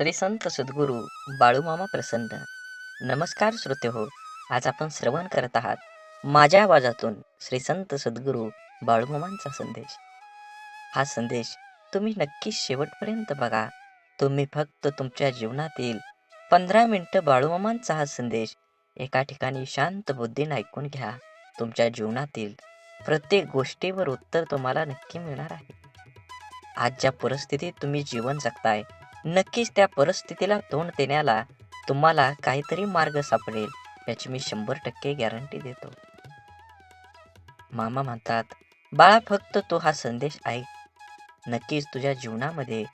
श्री संत सद्गुरू बाळूमामा प्रसन्न. नमस्कार श्रोते हो आज आपण श्रवण करत आहात माझ्या आवाजातून श्री संत सद्गुरू बाळूमामांचा संदेश. हा संदेश तुम्ही नक्की शेवटपर्यंत बघा. तुम्ही फक्त तुमच्या जीवनातील पंधरा मिनटं बाळूमामांचा हा संदेश एका ठिकाणी शांत बुद्धीने ऐकून घ्या. तुमच्या जीवनातील प्रत्येक गोष्टीवर उत्तर तुम्हाला नक्की मिळणार आहे. आज ज्या परिस्थितीत तुम्ही जीवन जगताय नक्कीच त्या परिस्थितीला तोंड देण्याला तुम्हाला काहीतरी मार्ग सापडेल याची मी शंभर टक्के गॅरंटी देतो. मामा म्हणतात बाळा फक्त तो हा संदेश ऐक. नक्कीच तुझ्या जीवनामध्ये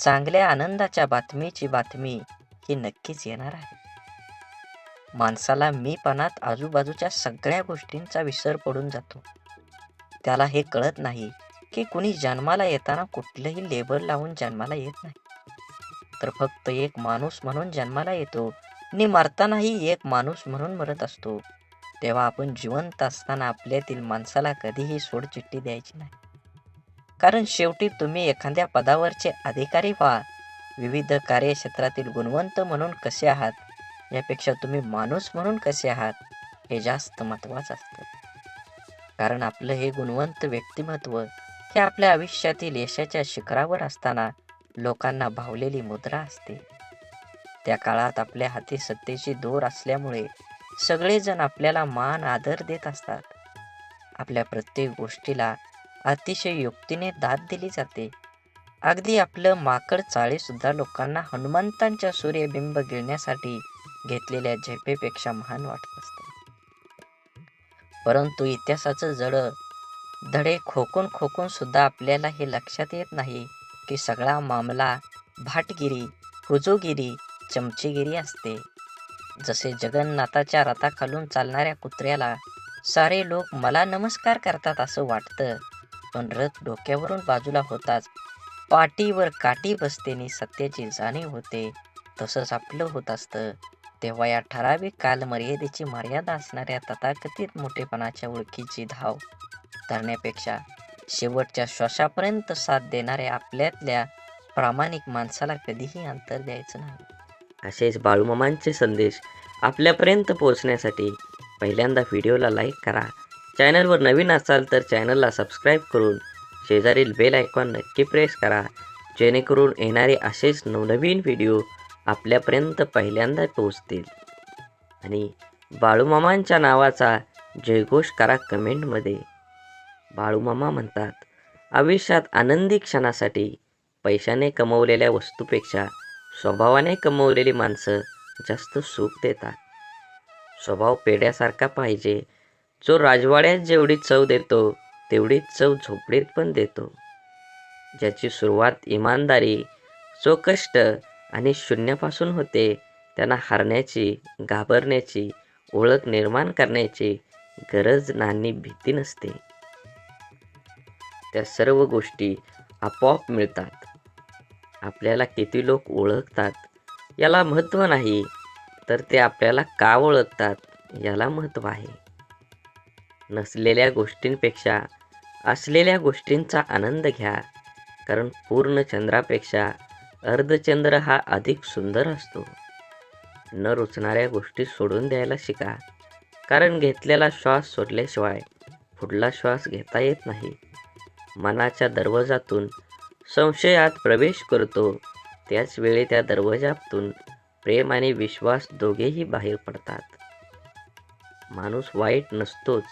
चांगल्या आनंदाच्या बातमीची बातमी ही नक्कीच येणार आहे. माणसाला मीपणात आजूबाजूच्या सगळ्या गोष्टींचा विसर पडून जातो. त्याला हे कळत नाही की कुणी जन्माला येताना कुठलंही लेबल लावून जन्माला येत नाही. तर फक्त एक माणूस म्हणून जन्माला येतो. आणि मरतानाही एक माणूस म्हणून मरत असतो. तेव्हा आपण जिवंत असताना आपल्यातील माणसाला कधीही सोडचिठ्ठी द्यायची नाही. कारण शेवटी तुम्ही एखाद्या पदावरचे अधिकारी व्हा. विविध कार्यक्षेत्रातील गुणवंत म्हणून कसे आहात? यापेक्षा तुम्ही माणूस म्हणून कसे आहात? हे जास्त महत्त्वाचं असतं. कारण आपलं हे गुणवंत व्यक्तिमत्व हे आपल्या आयुष्यातील यशाच्या शिखरावर असताना लोकांना भावलेली मुद्रा असते. त्या काळात आपल्या हाती सत्तेची दोर असल्यामुळे सगळेजण आपल्याला मान आदर देत असतात. आपल्या प्रत्येक गोष्टीला अतिशय युक्तीने दाद दिली जाते. अगदी आपलं माकड चाळीसुद्धा लोकांना हनुमंतांच्या सूर्यबिंब गिळण्यासाठी घेतलेल्या झेपेपेक्षा महान वाटत असतं. परंतु इतिहासाचं जड धडे खोकून खोकून सुद्धा आपल्याला हे लक्षात येत नाही. की सगळा मामला भाटगिरी हुजोगिरी चमचेगिरी असते. जसे जगन्नाथाच्या रथाखालून चालणाऱ्या कुत्र्याला सारे लोक मला नमस्कार करतात असं वाटतं पण रथ डोक्यावरून बाजूला होताच पाठीवर काठी बसतेने सत्याची जाणीव होते. तसंच आपलं होत असतं. तेव्हा या ठराविक कालमर्यादेची मर्यादा असणाऱ्या तथाकथित मोठेपणाच्या ओळखीची धाव धरण्यापेक्षा शेवटच्या श्वासापर्यंत साथ देणाऱ्या आपल्यातल्या प्रामाणिक माणसाला कधीही अंतर द्यायचं नाही. असेच बाळूमामांचे संदेश आपल्यापर्यंत पोहोचण्यासाठी पहिल्यांदा व्हिडिओला लाईक करा. चॅनलवर नवीन असाल तर चॅनलला सबस्क्राईब करून शेजारील बेल आयकॉन नक्की प्रेस करा. जेणेकरून येणारे असेच नवनवीन व्हिडिओ आपल्यापर्यंत पहिल्यांदा पोहोचतील. आणि बाळूमामांच्या नावाचा जयघोष करा कमेंटमध्ये. बाळूमामा म्हणतात आयुष्यात आनंदी क्षणासाठी पैशाने कमवलेल्या वस्तूपेक्षा स्वभावाने कमवलेली माणसं जास्त सुख देतात. स्वभाव पेड्यासारखा पाहिजे. जो राजवाड्यात जेवढी चव देतो तेवढीच चव झोपडीत पण देतो. ज्याची सुरुवात इमानदारी जो कष्ट आणि शून्यापासून होते त्यांना हारण्याची घाबरण्याची ओळख निर्माण करण्याची गरज नानी भीती नसते. त्या सर्व गोष्टी आपोआप मिळतात. आपल्याला किती लोक ओळखतात याला महत्त्व नाही तर ते आपल्याला का ओळखतात याला महत्त्व आहे. नसलेल्या गोष्टींपेक्षा असलेल्या गोष्टींचा आनंद घ्या कारण पूर्ण चंद्रापेक्षा अर्धचंद्र हा अधिक सुंदर असतो. न रुचणाऱ्या गोष्टी सोडून द्यायला शिका कारण घेतलेला श्वास सोडल्याशिवाय पुढला श्वास घेता येत नाही. मनाच्या दरवाजातून संशयात प्रवेश करतो. त्याच वेळी त्या दरवाजातून प्रेम आणि विश्वास दोघेही बाहेर पडतात. माणूस वाईट नसतोच.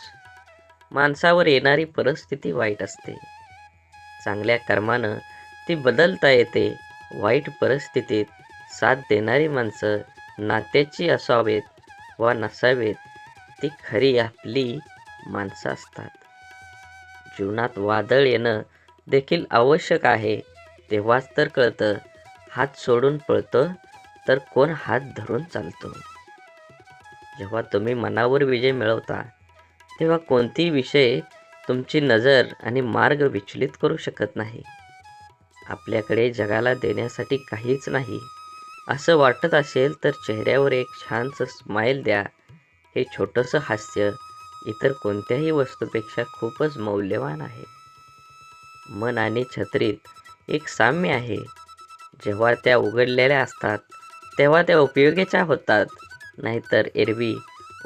माणसावर येणारी परिस्थिती वाईट असते. चांगल्या कर्मानं ती बदलता येते. वाईट परिस्थितीत साथ देणारी माणसं नात्याची असावेत वा नसावेत ती खरी आपली माणसं असतात. जीवनात वादळ येणं देखील आवश्यक आहे. तेव्हाच तर कळतं हात सोडून पळतं तर कोण हात धरून चालतो? जेव्हा तुम्ही मनावर विजय मिळवता तेव्हा कोणतीही विषय तुमची नजर आणि मार्ग विचलित करू शकत नाही? आपल्याकडे जगाला देण्यासाठी काहीच नाही. असं वाटत असेल तर चेहऱ्यावर एक छानसं स्माईल द्या. हे छोटंसं हास्य इतर कोणत्याही वस्तूपेक्षा खूपच मौल्यवान आहे. मन आणि छत्रीत एक साम्य आहे. जेव्हा त्या उघडलेल्या असतात तेव्हा त्या उपयोगीच्या होतात नाहीतर एरवी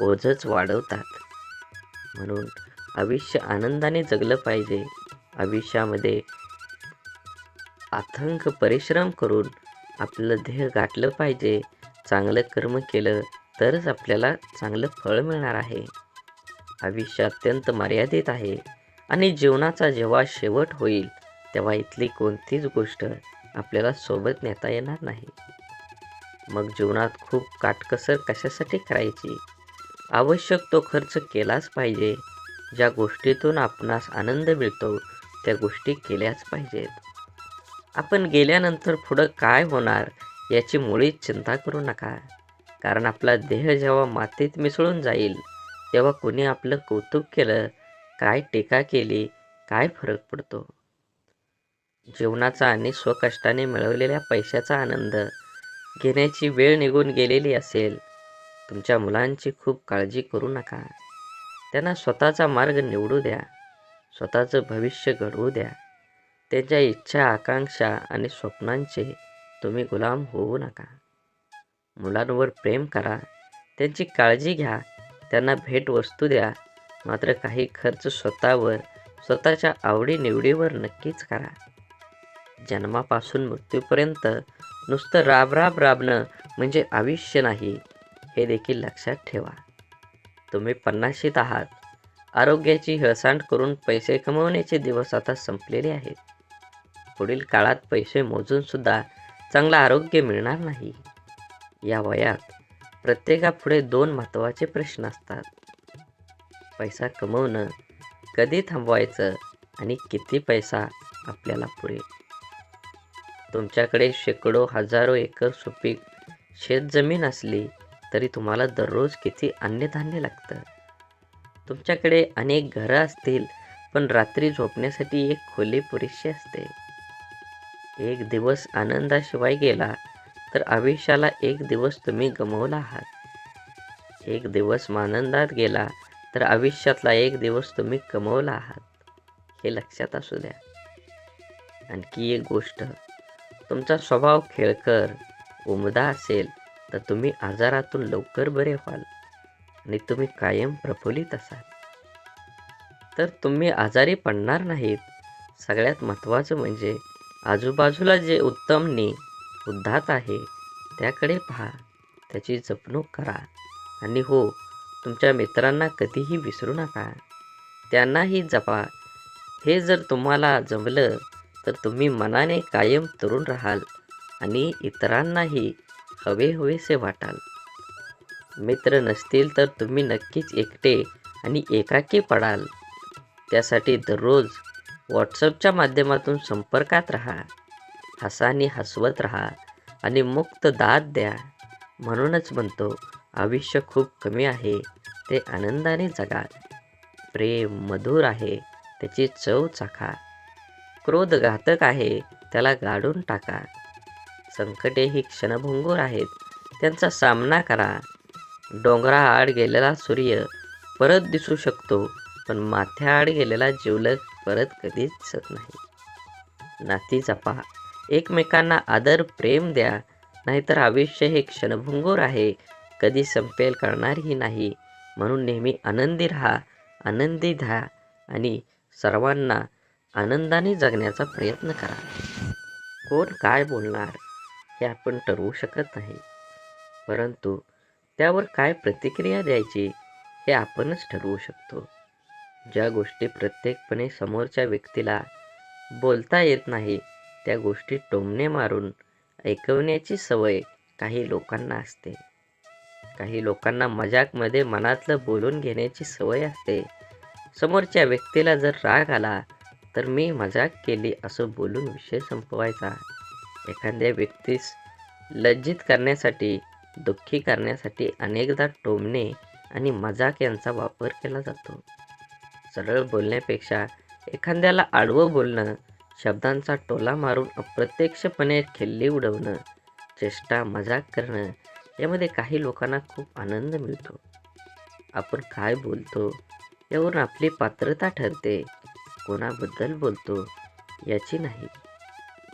ओझच वाढवतात. म्हणून आयुष्य आनंदाने जगलं पाहिजे. आयुष्यामध्ये अथंक परिश्रम करून आपलं ध्येय गाठलं पाहिजे. चांगलं कर्म केलं तरच आपल्याला चांगलं फळ मिळणार आहे. आयुष्य अत्यंत मर्यादित आहे आणि जीवनाचा जेव्हा शेवट होईल तेव्हा इथली कोणतीच गोष्ट आपल्याला सोबत नेता येणार नाही. मग जीवनात खूप काटकसर कशासाठी करायची? आवश्यक तो खर्च केलाच पाहिजे. ज्या गोष्टीतून आपणास आनंद मिळतो त्या गोष्टी केल्याच पाहिजेत. आपण गेल्यानंतर पुढं काय होणार याची मुळीच चिंता करू नका. कारण आपला देह जेव्हा मातीत मिसळून जाईल तेव्हा कोणी आपलं कौतुक केलं काय टीका केली काय फरक पडतो? जीवनाचा आणि स्वकष्टाने मिळवलेल्या पैशाचा आनंद घेण्याची वेळ निघून गेलेली असेल तुमच्या मुलांची खूप काळजी करू नका. त्यांना स्वतःचा मार्ग निवडू द्या स्वतःचं भविष्य घडवू द्या. त्यांच्या इच्छा आकांक्षा आणि स्वप्नांचे तुम्ही गुलाम होऊ नका. मुलांवर प्रेम करा त्यांची काळजी घ्या त्यांना भेटवस्तू द्या. मात्र काही खर्च स्वतःवर स्वतःच्या आवडीनिवडीवर नक्कीच करा. जन्मापासून मृत्यूपर्यंत नुसतं राब राब राबणं म्हणजे आयुष्य नाही हे देखील लक्षात ठेवा. तुम्ही पन्नाशीत आहात. आरोग्याची हळसांड करून पैसे कमवण्याचे दिवस आता संपलेले आहेत. पुढील काळात पैसे मोजूनसुद्धा चांगलं आरोग्य मिळणार नाही. या वयात प्रत्येकापुढे दोन महत्त्वाचे प्रश्न असतात. पैसा कमवणं कधी थांबवायचं आणि किती पैसा आपल्याला पुरेल? तुमच्याकडे शेकडो हजारो एकर सुपीक शेतजमीन असली तरी तुम्हाला दररोज किती अन्नधान्य लागतं? तुमच्याकडे अनेक घरं असतील पण रात्री झोपण्यासाठी एक खोली पुरेशी असते. एक दिवस आनंदाशिवाय गेला तर आयुष्याला एक दिवस तुम्ही गमवला आहात. एक दिवस आनंदात गेला तर आयुष्यातला एक दिवस तुम्ही कमवला आहात. हे लक्षात असू द्या. आणखी एक गोष्ट तुमचा स्वभाव खेळकर उमदा असेल तर तुम्ही आजारातून लवकर बरे व्हाल आणि तुम्ही कायम प्रफुल्लित असाल. तर तुम्ही आजारी पडणार नाहीत. सगळ्यात महत्त्वाचं म्हणजे आजूबाजूला जे उत्तमनी उद्धात आहे. त्याकडे पहा. त्याची जपणूक करा. आणि हो तुमच्या मित्रांना कधीही विसरू नका. त्यांनाही जपा. हे जर तुम्हाला जमलं तर तुम्ही मनाने कायम तरुण राहाल आणि इतरांनाही हवे हवेसे वाटाल. मित्र नसतील तर तुम्ही नक्कीच एकटे आणि एकाकी पडाल. त्यासाठी दररोज व्हॉट्सअपच्या माध्यमातून संपर्कात राहा. हसानी हसवत राहा आणि मुक्त दाद द्या. म्हणूनच म्हणतो आयुष्य खूप कमी आहे ते आनंदाने जगा. प्रेम मधुर आहे त्याची चव चाखा. क्रोध घातक आहे त्याला गाडून टाका. संकटे ही क्षणभंगूर आहेत त्यांचा सामना करा. डोंगराआड गेलेला सूर्य परत दिसू शकतो पण माथ्याआड गेलेला जिवलग परत कधीच दिसत नाही. नाती जपा. एकमेकांना आदर प्रेम द्या. नाहीतर आयुष्य हे क्षणभंगूर आहे. कधी संपेल करणारही नाही. म्हणून नेहमी आनंदी राहा आनंदी द्या आणि सर्वांना आनंदाने जगण्याचा प्रयत्न करा. कोण काय बोलणार हे आपण ठरवू शकत नाही. परंतु त्यावर काय प्रतिक्रिया द्यायची हे आपणच ठरवू शकतो. ज्या गोष्टी प्रत्येकपणे समोरच्या व्यक्तीला बोलता येत नाही त्या गोष्टी टोमणे मारून ऐकवण्याची सवय काही लोकांना असते. काही लोकांना मजाकमध्ये मनातलं बोलून घेण्याची सवय असते. समोरच्या व्यक्तीला जर राग आला तर मी मजाक केली असं बोलून विषय संपवायचा. एखाद्या व्यक्तीस लज्जित करण्यासाठी दुःखी करण्यासाठी अनेकदा टोमणे आणि मजाक यांचा वापर केला जातो. सरळ बोलण्यापेक्षा एखाद्याला आडवं बोलणं शब्दांचा टोला मारून अप्रत्यक्षपणे खिल्ली उडवणं चेष्टा मजाक करणं यामध्ये काही लोकांना खूप आनंद मिळतो. आपण काय बोलतो यावरून आपली पात्रता ठरते कोणाबद्दल बोलतो याची नाही.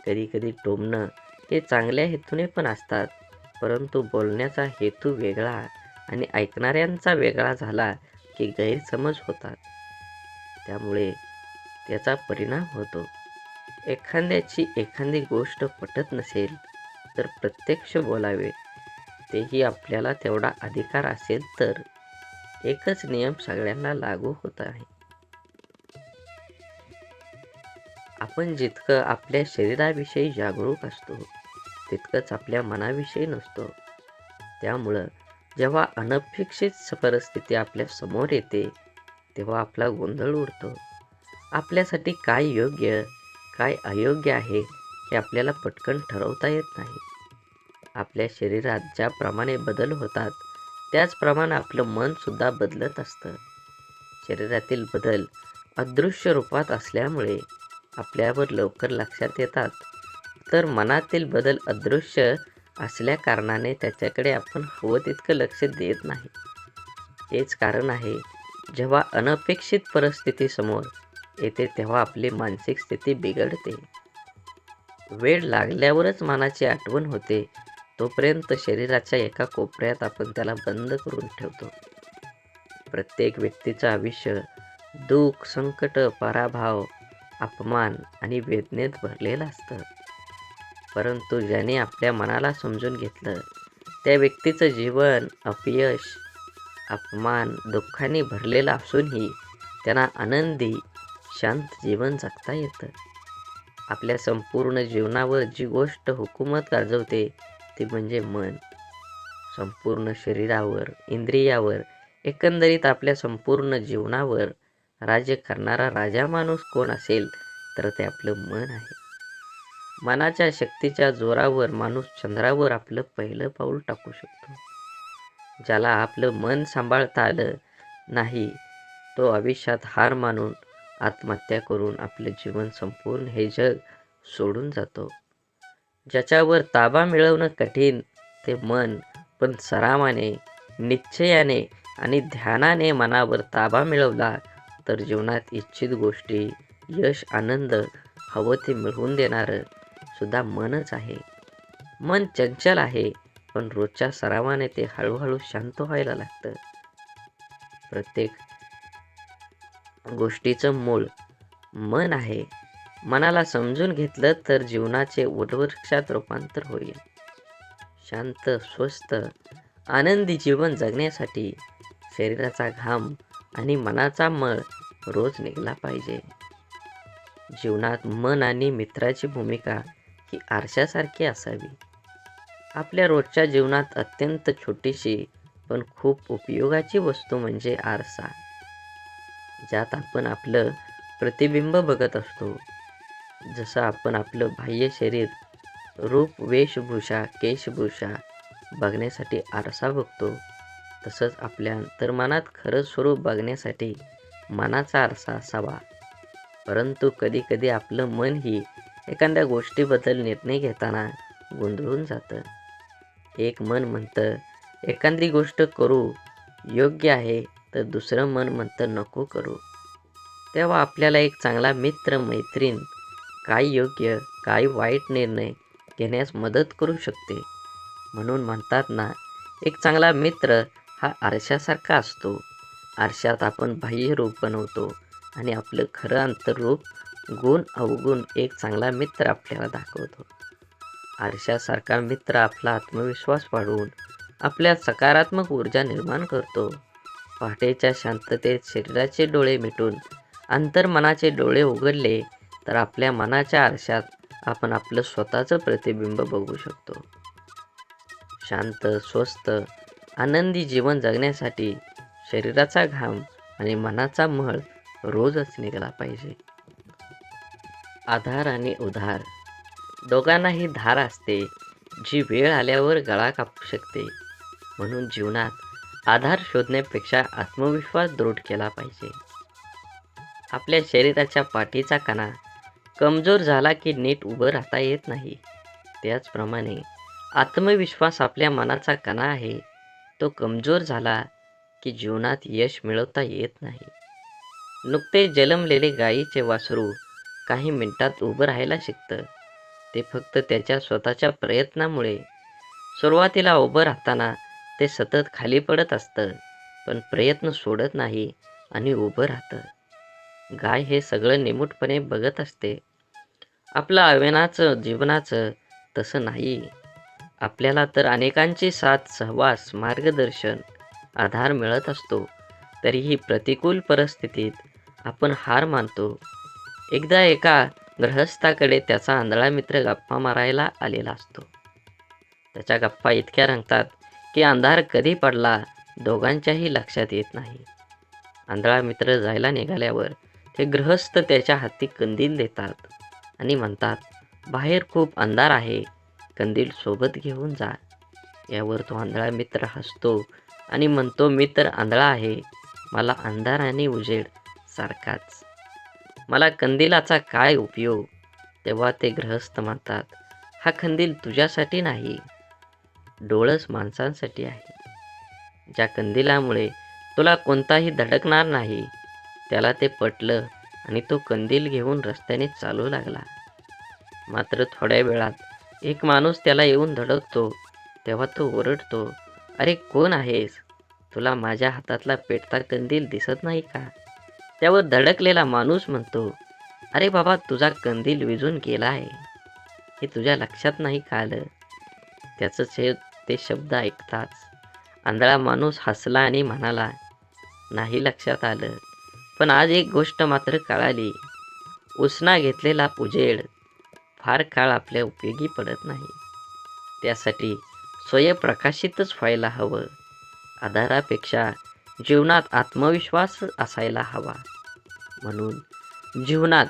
कधी कधी टोमणं हे चांगल्या हेतूने पण असतात परंतु बोलण्याचा हेतू वेगळा आणि ऐकणाऱ्यांचा वेगळा झाला की गैरसमज होतात. त्यामुळे त्याचा परिणाम होतो. एखाद्याची एखादी गोष्ट पटत नसेल तर प्रत्यक्ष बोलावे. तेही आपल्याला तेवढा अधिकार असेल तर एकच नियम सगळ्यांना लागू होत आहे. आपण जितकं आपल्या शरीराविषयी जागरूक असतो तितकंच आपल्या मनाविषयी नसतो. त्यामुळं जेव्हा अनपेक्षित परिस्थिती आपल्यासमोर येते तेव्हा आपला गोंधळ उडतो. आपल्यासाठी काय योग्य काय अयोग्य आहे हे आपल्याला पटकन ठरवता येत नाही. आपल्या शरीरात ज्याप्रमाणे बदल होतात त्याचप्रमाणे आपलं मनसुद्धा बदलत असतं. शरीरातील बदल अदृश्य रूपात असल्यामुळे आपल्यावर लवकर लक्षात येतात. तर मनातील बदल अदृश्य असल्या कारणाने त्याच्याकडे आपण हवं तितकं लक्ष देत नाही. हेच कारण आहे जेव्हा अनपेक्षित परिस्थितीसमोर येते तेव्हा आपली मानसिक स्थिती बिघडते. वेळ लागल्यावरच मनाची आठवण होते. तोपर्यंत शरीराच्या एका कोपऱ्यात आपण त्याला बंद करून ठेवतो. प्रत्येक व्यक्तीचं आयुष्य दुःख संकट पराभाव अपमान आणि वेदनेत भरलेलं असतं. परंतु ज्याने आपल्या मनाला समजून घेतलं त्या व्यक्तीचं जीवन अपयश अपमान दुःखाने भरलेलं असूनही त्यांना आनंदी शांत जीवन जगता येतं. आपल्या संपूर्ण जीवनावर जी गोष्ट हुकूमत गाजवते ती म्हणजे मन. संपूर्ण शरीरावर इंद्रियावर एकंदरीत आपल्या संपूर्ण जीवनावर राज्य करणारा राजा माणूस कोण असेल तर ते आपलं मन आहे. मनाच्या शक्तीच्या जोरावर माणूस चंद्रावर आपलं पहिलं पाऊल टाकू शकतो. ज्याला आपलं मन सांभाळता आलं नाही तो आयुष्यात हार मानून आत्महत्या करून आपले जीवन संपूर्ण हे जग सोडून जातो. ज्याच्यावर ताबा मिळवणं कठीण ते मन पण सरावाने निश्चयाने आणि ध्यानाने मनावर ताबा मिळवला तर जीवनात इच्छित गोष्टी यश आनंद हवं ते मिळवून देणारं सुद्धा मनच आहे. मन चंचल आहे पण रोजच्या सरावाने ते हळूहळू शांत व्हायला लागतं. प्रत्येक गोष्टीचं मूळ मन आहे. मनाला समजून घेतलं तर जीवनाचे वटवृक्षात रूपांतर होईल. शांत स्वस्थ आनंदी जीवन जगण्यासाठी शरीराचा घाम आणि मनाचा मळ रोज निघला पाहिजे. जीवनात मन आणि मित्राची भूमिका ही आरशासारखी असावी. आपल्या रोजच्या जीवनात अत्यंत छोटीशी पण खूप उपयोगाची वस्तू म्हणजे आरसा. ज्यात आपण आपलं प्रतिबिंब बघत असतो. जसं आपण आपलं बाह्य शरीर रूप वेशभूषा केशभूषा बघण्यासाठी आरसा बघतो तसंच आपल्या अंतर्मनात खरं स्वरूप बघण्यासाठी मनाचा आरसा असावा. परंतु कधीकधी आपलं मनही एखाद्या गोष्टीबद्दल निर्णय घेताना गोंधळून जातं. एक मन म्हणतं एखादी गोष्ट करू योग्य आहे तर दुसरं मन म्हणतं नको करू. तेव्हा आपल्याला एक चांगला मित्र मैत्रीण काय योग्य काय वाईट निर्णय घेण्यास मदत करू शकते. म्हणून म्हणतात ना एक चांगला मित्र हा आरशासारखा असतो. आरशात आपण बाह्य रूप बनवतो आणि आपलं खरं अंतरूप गुण अवगुण एक चांगला मित्र आपल्याला दाखवतो. आरशासारखा मित्र आपला आत्मविश्वास वाढवून आपल्यात सकारात्मक ऊर्जा निर्माण करतो. पहाटेच्या शांततेत शरीराचे डोळे मिटून अंतर्मनाचे डोळे उघडले तर आपल्या मनाच्या आरशात आपण आपलं स्वतःचं प्रतिबिंब बघू शकतो. शांत स्वस्थ आनंदी जीवन जगण्यासाठी शरीराचा घाम आणि मनाचा मळ रोजच निघाला पाहिजे. आधार आणि उधार. दोघांनाही धार असते. जी वेळ आल्यावर गळा कापू शकते. म्हणून जीवनात आधार शोधण्यापेक्षा आत्मविश्वास दृढ केला पाहिजे. आपल्या शरीराच्या पाठीचा कणा कमजोर झाला की नीट उभं राहता येत नाही. त्याचप्रमाणे आत्मविश्वास आपल्या मनाचा कणा आहे तो कमजोर झाला की जीवनात यश मिळवता येत नाही. नुकते जन्मलेले गायीचे वासरू काही मिनिटात उभं राहायला शिकतं. ते फक्त त्याच्या स्वतःच्या प्रयत्नामुळे सुरुवातीला उभं राहताना ते सतत खाली पडत असतं पण प्रयत्न सोडत नाही आणि उभं राहतं. गाय हे सगळं निमूटपणे बघत असते. आपलं आव्हानाचं जीवनाचं तसं नाही. आपल्याला तर अनेकांची साथ सहवास मार्गदर्शन आधार मिळत असतो. तरीही प्रतिकूल परिस्थितीत आपण हार मानतो. एकदा एका ग्रहस्थाकडे त्याचा आंधळा मित्र गप्पा मारायला आलेला असतो. त्याच्या गप्पा इतक्या रंगतात की अंधार कधी पडला दोघांच्याही लक्षात येत नाही. आंधळा मित्र जायला निघाल्यावर ते गृहस्थ त्याच्या हाती कंदील देतात आणि म्हणतात बाहेर खूप अंधार आहे कंदील सोबत घेऊन जा. यावर तो आंधळा मित्र हसतो आणि म्हणतो मी तर आंधळा आहे मला अंधार आणि उजेड सारखाच. मला कंदिलाचा काय उपयोग? तेव्हा ते ग्रहस्थ म्हणतात हा कंदील तुझ्यासाठी नाही डोळस माणसांसाठी आहे. ज्या कंदिलामुळे तुला कोणताही धडकणार नाही त्याला ते पटलं आणि तो कंदील घेऊन रस्त्याने चालू लागला. मात्र थोड्या वेळात एक माणूस त्याला येऊन धडकतो तेव्हा तो ओरडतो अरे कोण आहेस? तुला माझ्या हातातला पेटता कंदील दिसत नाही का? त्यावर धडकलेला माणूस म्हणतो अरे बाबा तुझा कंदील विजून गेला आहे. हे तुझ्या लक्षात नाही का आलं? त्याचं हे ते शब्द ऐकताच आंधळा माणूस हसला आणि म्हणाला नाही लक्षात आलं पण आज एक गोष्ट मात्र कळाली. उसना घेतलेला उजेड फार काळ आपल्या उपयोगी पडत नाही. त्यासाठी स्वयंप्रकाशितच व्हायला हवं. आधारापेक्षा जीवनात आत्मविश्वास असायला हवा. म्हणून जीवनात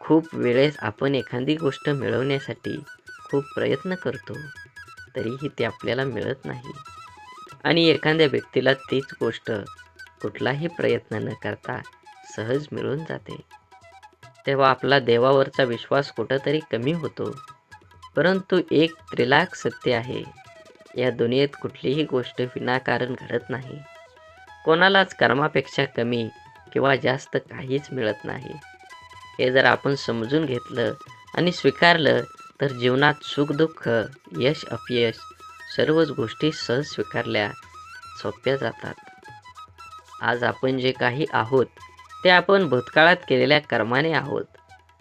खूप वेळेस आपण एखादी गोष्ट मिळवण्यासाठी खूप प्रयत्न करतो. तरीही ते आपल्याला मिळत नाही. आणि एखाद्या व्यक्तीला तीच गोष्ट कुठलाही प्रयत्न न करता सहज मिळून जाते. तेव्हा आपला देवावरचा विश्वास कुठंतरी कमी होतो. परंतु एक त्रिलाक सत्य आहे. या दुनियेत कुठलीही गोष्ट विनाकारण घडत नाही. कोणालाच कर्मापेक्षा कमी किंवा जास्त काहीच मिळत नाही. हे जर आपण समजून घेतलं आणि स्वीकारलं तर जीवनात सुखदुःख यश अपयश सर्वच गोष्टी सहज स्वीकारल्या सोप्या जातात. आज आपण जे काही आहोत ते आपण भूतकाळात केलेल्या कर्माने आहोत.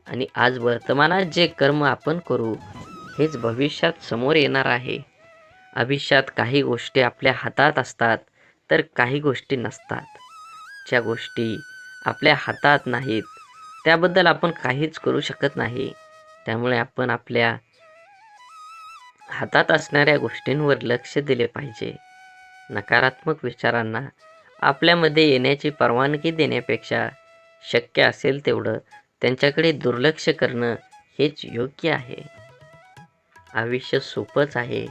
आणि आज वर्तमानात जे कर्म आपण करू हेच भविष्यात समोर येणार आहे. आयुष्यात काही गोष्टी आपल्या हातात असतात तर काही गोष्टी नसतात. ज्या गोष्टी आपल्या हातात नाहीत त्याबद्दल आपण काहीच करू शकत नाही. त्यामुळे आपण आपल्या हातात असणाऱ्या गोष्टींवर लक्ष दिले पाहिजे. नकारात्मक विचारांना आपल्यामध्ये येण्याची परवानगी देण्यापेक्षा शक्य असेल तेवढं त्यांच्याकडे दुर्लक्ष करणं हेच योग्य आहे. आयुष्य सोपंच आहे.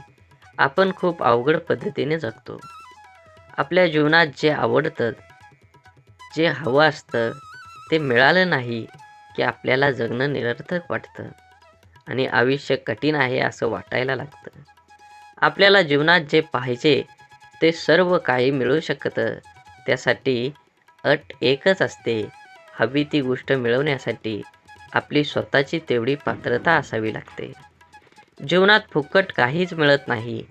आपण खूप अवघड पद्धतीने जगतो. आपल्या जीवनात जे आवडतं जे हवं असतं ते मिळालं नाही की आपल्याला जगणं निरर्थक वाटतं. आणि आयुष्य कठीण आहे असं वाटायला लागतं. आपल्याला जीवनात जे पाहिजे ते सर्व काही मिळू शकतं. त्यासाठी अट एकच असते. हवी ती गोष्ट मिळवण्यासाठी आपली स्वतःची तेवढी पात्रता असावी लागते. जीवनात फुकट काहीच मिळत नाही.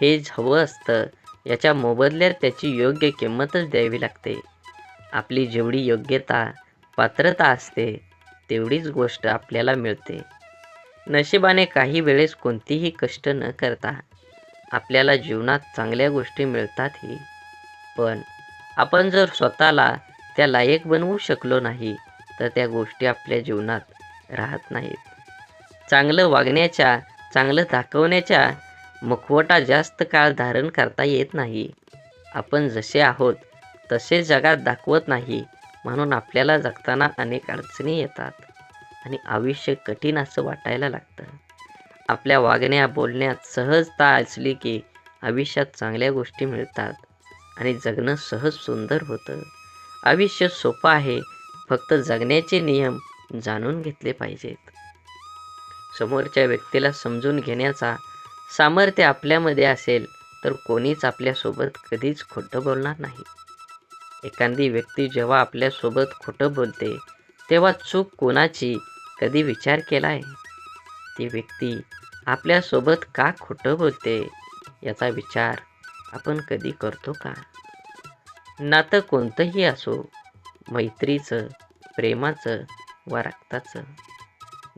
हे हवं असतं. याच्या मोबदल्यात त्याची योग्य किंमतच द्यावी लागते. आपली जेवढी योग्यता पात्रता असते तेवढीच गोष्ट आपल्याला मिळते. नशिबाने काही वेळेस कोणतीही कष्ट न करता आपल्याला जीवनात चांगल्या गोष्टी मिळतातही. पण आपण जर स्वतःला त्या लायक बनवू शकलो नाही तर त्या गोष्टी आपल्या जीवनात राहत नाहीत. चांगलं वागण्याच्या चांगलं दाखवण्याच्या मुखवटा जास्त काळ धारण करता येत नाही. आपण जसे आहोत तसे जगात दाखवत नाही म्हणून आपल्याला जगताना अनेक अडचणी येतात. आणि आयुष्य कठीण असं वाटायला लागतं. आपल्या वागण्या बोलण्यात सहजता असली की आयुष्यात चांगल्या गोष्टी मिळतात आणि जगणं सहज सुंदर होतं. आयुष्य सोपं आहे फक्त जगण्याचे नियम जाणून घेतले पाहिजेत. समोरच्या व्यक्तीला समजून घेण्याचा सामर्थ्य आपल्यामध्ये असेल तर कोणीच आपल्यासोबत कधीच खोटं बोलणार नाही. एखादी व्यक्ती जेव्हा आपल्यासोबत खोटं बोलते तेव्हा चूक कोणाची कधी विचार केला आहे ती व्यक्ती आपल्यासोबत का खोटं बोलते? याचा विचार आपण कधी करतो का? नातं कोणतंही असो मैत्रीचं प्रेमाचं व रक्ताचं.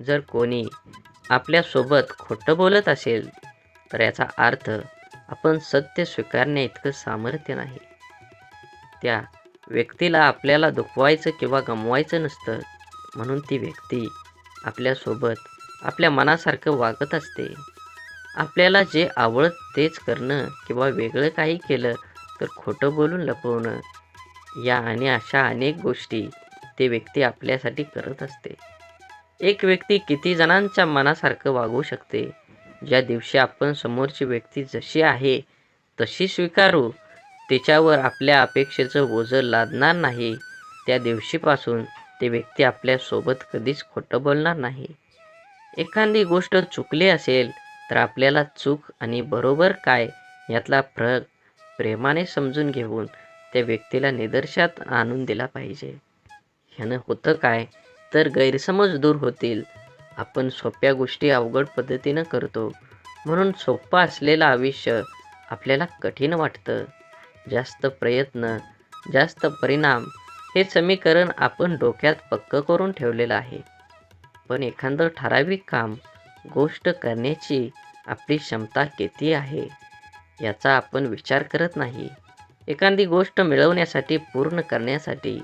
जर कोणी आपल्यासोबत खोटं बोलत असेल तर याचा अर्थ आपण सत्य स्वीकारण्या इतकं सामर्थ्य नाही. त्या व्यक्तीला आपल्याला दुखवायचं किंवा गमवायचं नसतं म्हणून ती व्यक्ती आपल्यासोबत आपल्या मनासारखं वागत असते. आपल्याला जे आवडत तेच करणं किंवा वेगळं काही केलं तर खोटं बोलून लपवणं या आणि अशा अनेक गोष्टी ते व्यक्ती आपल्यासाठी करत असते. एक व्यक्ती किती जणांच्या मनासारखं वागू शकते? ज्या दिवशी आपण समोरची व्यक्ती जशी आहे तशी स्वीकारू. त्याच्यावर आपल्या अपेक्षेचं ओझं लादणार नाही. त्या दिवशीपासून ते व्यक्ती आपल्यासोबत कधीच खोटं बोलणार नाही. एखादी गोष्ट चुकली असेल तर आपल्याला चूक आणि बरोबर काय यातला फरक प्रेमाने समजून घेऊन त्या व्यक्तीला निदर्शात आणून दिला पाहिजे. ह्यानं होतं काय? तर गैरसमज दूर होतील. आपण सोप्या गोष्टी अवघड पद्धतीनं करतो. म्हणून सोपं असलेलं आयुष्य आपल्याला कठीण वाटतं. जास्त प्रयत्न जास्त परिणाम हे समीकरण आपण डोक्यात पक्क करून ठेवलेलं आहे. पण एखादं ठराविक काम गोष्ट करण्याची आपली क्षमता किती आहे याचा आपण विचार करत नाही. एखादी गोष्ट मिळवण्यासाठी पूर्ण करण्यासाठी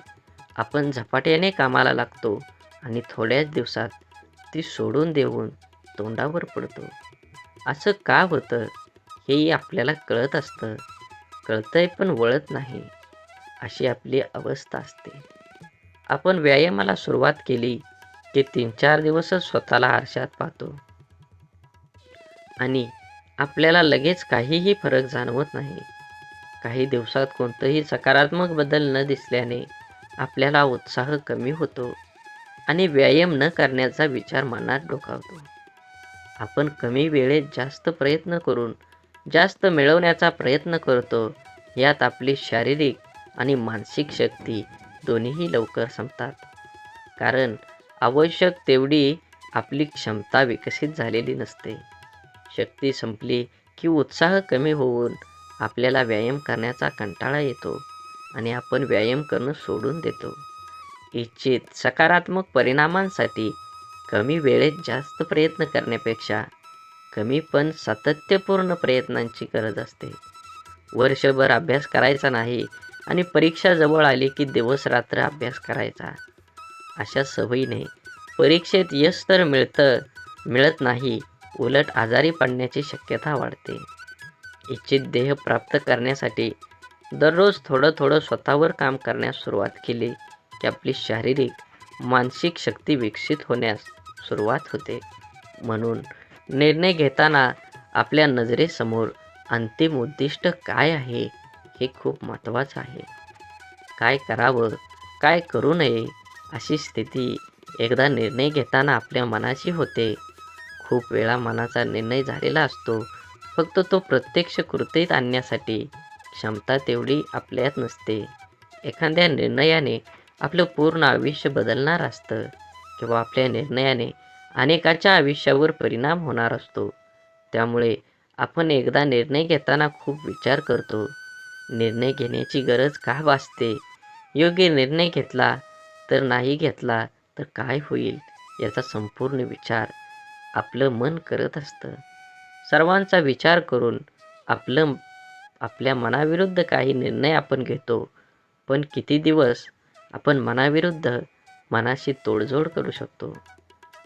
आपण झपाट्याने कामाला लागतो आणि थोड्याच दिवसात ती सोडून देऊन तोंडावर पडतो. असं का होतं हेही आपल्याला कळत असतं. कळतंय पण वळत नाही. अशी आपली अवस्था असते. आपण व्यायामाला सुरुवात केली की तीन चार दिवसच स्वतःला आरशात पाहतो. आणि आपल्याला लगेच काहीही फरक जाणवत नाही. काही दिवसात कोणतंही सकारात्मक बदल न दिसल्याने आपल्याला उत्साह कमी होतो आणि व्यायाम न करण्याचा विचार मनात डोकावतो. आपण कमी वेळेत जास्त प्रयत्न करून जास्त मिळवण्याचा प्रयत्न करतो यात आपली शारीरिक आणि मानसिक शक्ती दोन्हीही लवकर संपतात. कारण आवश्यक तेवढी आपली क्षमता विकसित झालेली नसते. शक्ती संपली की उत्साह कमी होऊन आपल्याला व्यायाम करण्याचा कंटाळा येतो आणि आपण व्यायाम करणं सोडून देतो. इच्छित सकारात्मक परिणामांसाठी कमी वेळेत जास्त प्रयत्न करण्यापेक्षा कमी पण सातत्यपूर्ण प्रयत्नांची गरज असते. वर्षभर अभ्यास करायचा नाही आणि परीक्षा जवळ आली की दिवस रात्र अभ्यास करायचा. अशा सवयीने परीक्षेत यश तर मिळतं मिळत नाही उलट आजारी पडण्याची शक्यता वाढते. इच्छित ध्येय प्राप्त करण्यासाठी दररोज थोडं थोडं स्वतःवर काम करण्यास सुरुवात केली की आपली शारीरिक मानसिक शक्ती विकसित होण्यास सुरुवात होते. म्हणून निर्णय घेताना आपल्या नजरेसमोर अंतिम उद्दिष्ट काय आहे? हे खूप महत्त्वाचं आहे. काय करावं काय करू नये अशी स्थिती एकदा निर्णय घेताना आपल्या मनाशी होते. खूप वेळा मनाचा निर्णय झालेला असतो. फक्त तो प्रत्यक्ष कृतीत आणण्यासाठी क्षमता तेवढी आपल्यात नसते. एखाद्या निर्णयाने आपलं पूर्ण आयुष्य बदलणार असतं किंवा आपल्या निर्णयाने अनेकाच्या आयुष्यावर परिणाम होणार असतो. त्यामुळे आपण एकदा निर्णय घेताना खूप विचार करतो. निर्णय घेण्याची गरज का भासते? योग्य निर्णय घेतला तर नाही घेतला तर काय होईल याचा संपूर्ण विचार आपलं मन करत असतं. सर्वांचा विचार करून आपलं आपल्या मनाविरुद्ध काही निर्णय आपण घेतो. पण किती दिवस आपण मनाविरुद्ध मनाशी तोडजोड करू शकतो?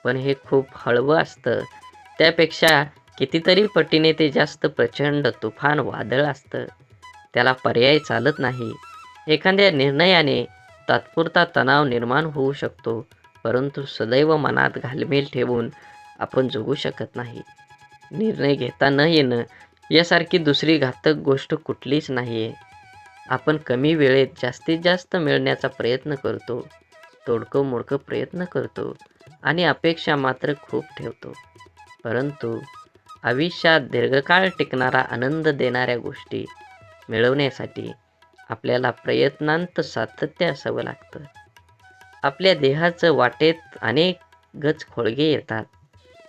पण हे खूप हळवं असतं. त्यापेक्षा कितीतरी पटीने ते जास्त प्रचंड तुफान वादळ असतं. त्याला पर्याय चालत नाही. एखाद्या निर्णयाने तात्पुरता तणाव निर्माण होऊ शकतो परंतु सदैव मनात घालमेल ठेवून आपण जगू शकत नाही. निर्णय घेता न येणं यासारखी दुसरी घातक गोष्ट कुठलीच नाही आहे आपण कमी वेळेत जास्तीत जास्त मिळण्याचा प्रयत्न करतो तोडकं मोडकं प्रयत्न करतो आणि अपेक्षा मात्र खूप ठेवतो. परंतु आयुष्यात दीर्घकाळ टिकणारा आनंद देणाऱ्या गोष्टी मिळवण्यासाठी आपल्याला प्रयत्नांत सातत्य असावं लागतं. आपल्या देहाचं वाटेत अनेक गज खोळगे येतात.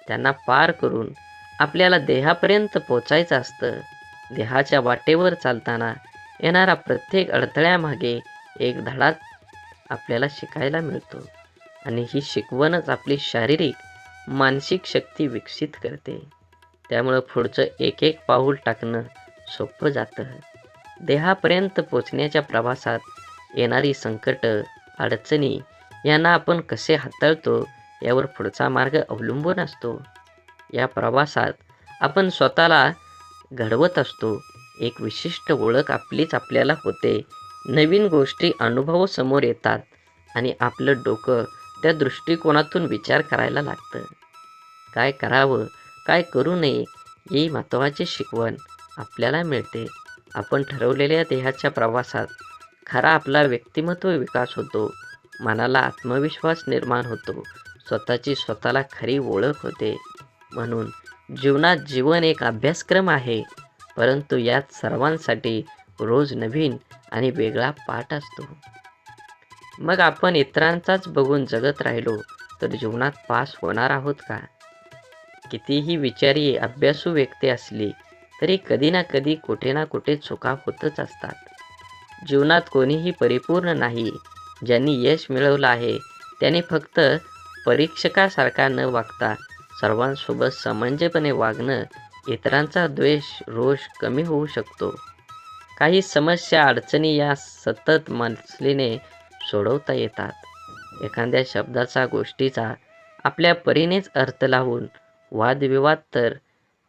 त्यांना पार करून आपल्याला देहापर्यंत पोचायचं असतं. देहाच्या वाटेवर चालताना येणारा प्रत्येक अडथळ्यामागे एक धडा आपल्याला शिकायला मिळतो आणि ही शिकवणच आपली शारीरिक मानसिक शक्ती विकसित करते. त्यामुळं पुढचं एक एक पाऊल टाकणं सोपं जातं. देहापर्यंत पोचण्याच्या प्रवासात येणारी संकट अडचणी यांना आपण कसे हाताळतो यावर पुढचा मार्ग अवलंबून असतो. या प्रवासात आपण स्वतःला घडवत असतो. एक विशिष्ट ओळख आपलीच आपल्याला होते. नवीन गोष्टी अनुभव समोर येतात आणि आपलं डोकं त्या दृष्टिकोनातून विचार करायला लागतं. काय करावं काय करू नये ही महत्त्वाची शिकवण आपल्याला मिळते. आपण ठरवलेल्या देहाच्या प्रवासात खरा आपला व्यक्तिमत्व विकास होतो. मनाला आत्मविश्वास निर्माण होतो. स्वतःची स्वतःला खरी ओळख होते. म्हणून जीवनात जीवन एक अभ्यासक्रम आहे. परंतु यात सर्वांसाठी रोज नवीन आणि वेगळा पाठ असतो. मग आपण इतरांचाच बघून जगत राहिलो तर जीवनात पास होणार आहोत का? कितीही विचारी अभ्यासू व्यक्ती असली तरी कधी ना कधी कुठे ना कुठे चुका होतच असतात. जीवनात कोणीही परिपूर्ण नाही. ज्यांनी यश मिळवलं आहे त्याने फक्त परीक्षकासारखा न वागता सर्वांसोबत समंजपणे वागणं इतरांचा द्वेष रोष कमी होऊ शकतो. काही समस्या अडचणी या सतत मनसलीने सोडवता येतात. एखाद्या शब्दाचा गोष्टीचा आपल्या परीनेच अर्थ लावून वादविवाद तर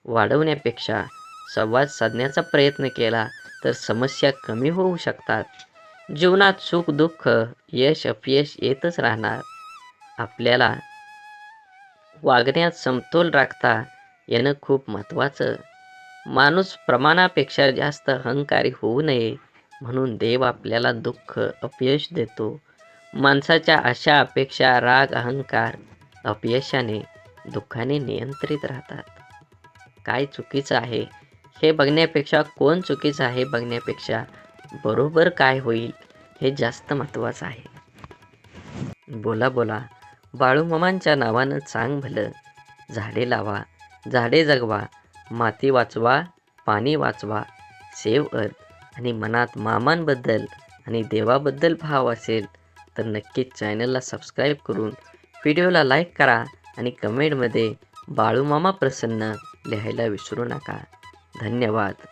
वाढवण्यापेक्षा संवाद साधण्याचा प्रयत्न केला तर समस्या कमी होऊ शकतात. जीवनात सुख दुःख यश अपयश येतच राहणार. आपल्याला वागण्यात समतोल राखता येणं खूप महत्त्वाचं. माणूस प्रमाणापेक्षा जास्त अहंकारी होऊ नये म्हणून देव आपल्याला दुःख अपयश देतो. माणसाच्या आशा अपेक्षा राग अहंकार अपयशाने दुःखाने नियंत्रित राहतात. काय चुकीचं आहे? हे बघण्यापेक्षा कोण चुकीचं आहे बघण्यापेक्षा बरोबर काय होईल हे जास्त महत्त्वाचं आहे. बोला बोला. बाळूमामांच्या नावानं चांग भलं. झाडे लावा झाडे जगवा माती वाचवा पाणी वाचवा सेव अर्थ आणि मनात मामांबद्दल आणि देवाबद्दल भाव असेल तर नक्कीच चॅनलला सबस्क्राईब करून व्हिडिओला लाईक करा आणि कमेंटमध्ये बाळूमामा प्रसन्न लिहायला विसरू नका. धन्यवाद.